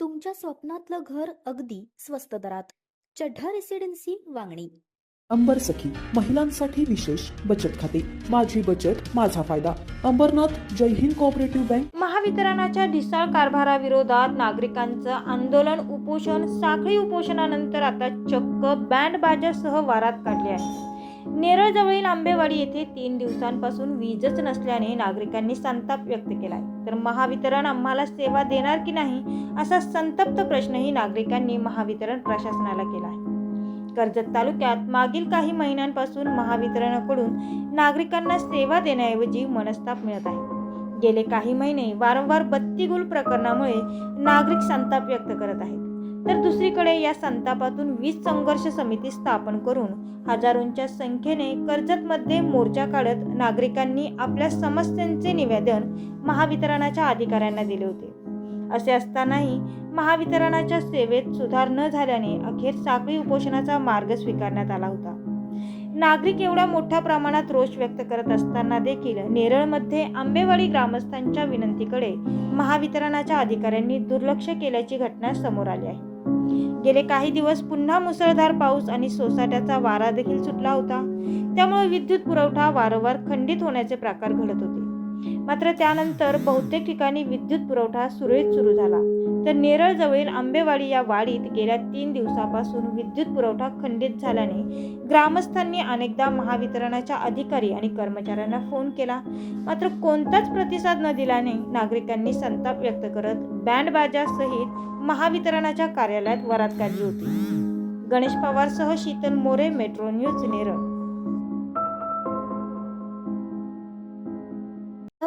तुमच्या स्वप्नातलं घर अगदी स्वस्त दरात. चढ्ढा रेसिडेन्सी वांगणी. अंबर सखी महिलांसाठी विशेष बचत खाते. माझी बचत माझा फायदा. Ambernath Jai Hind cooperative bank. महावितरणाच्या ढिसाळ कारभाराविरोधात नागरिकांचं आंदोलन उपोषण साखळी उपोषणानंतर आता चक्क बँड बाजासह वारात काढली आहे. नेरळजवळील आंबेवाडी येथे तीन दिवसांपासून वीजच नसल्याने नागरिकांनी संताप व्यक्त केलाय. तर महावितरण आम्हाला सेवा देणार की नाही असा संतप्त प्रश्नही नागरिकांनी महावितरण प्रशासनाला केला आहे कर्जत तालुक्यात मागील काही महिन्यांपासून महावितरणाकडून नागरिकांना सेवा देण्याऐवजी मनस्ताप मिळत आहे. गेले काही महिने वारंवार बत्ती गुल प्रकरणामुळे नागरिक संताप व्यक्त करत आहेत. तर दुसरीकडे या संतापातून वीज संघर्ष समिती स्थापन करून हजारोंच्या संख्येने कर्जतमध्ये मोर्चा काढत नागरिकांनी आपल्या समस्यांचे निवेदन महावितरणाच्या अधिकाऱ्यांना दिले होते. असे असतानाही महावितरणाच्या सेवेत सुधार न झाल्याने अखेर साखळी उपोषणाचा मार्ग स्वीकारण्यात आला होता. नागरिक एवढ्या मोठ्या प्रमाणात रोष व्यक्त करत असताना देखील नेरळमध्ये आंबेवाडी ग्रामस्थांच्या विनंतीकडे महावितरणाच्या अधिकाऱ्यांनी दुर्लक्ष केल्याची घटना समोर आली आहे. गेले काही दिवस पुन्हा मुसळधार पाऊस आणि सोसाट्याचा वारा देखील सुटला होता. त्यामुळे विद्युत पुरवठा वारंवार खंडित होण्याचे प्रकार घडत होते. मात्र त्यानंतर बहुतेक ठिकाणी विद्युत पुरवठा सुरळीत सुरू झाला. तर नेरळ जवळील आंबेवाडी या वाडीत गेल्या तीन दिवसापासून विद्युत पुरवठा खंडित झाल्याने ग्रामस्थांनी अनेकदा महावितरणाच्या अधिकारी आणि कर्मचाऱ्यांना फोन केला. मात्र कोणताच प्रतिसाद न दिल्याने नागरिकांनी संताप व्यक्त करत बँड बाजासहित महावितरणाच्या कार्यालयात वरात काढली होती. गणेश पवारसह शीतल मोरे मेट्रो न्यूज नेरळ.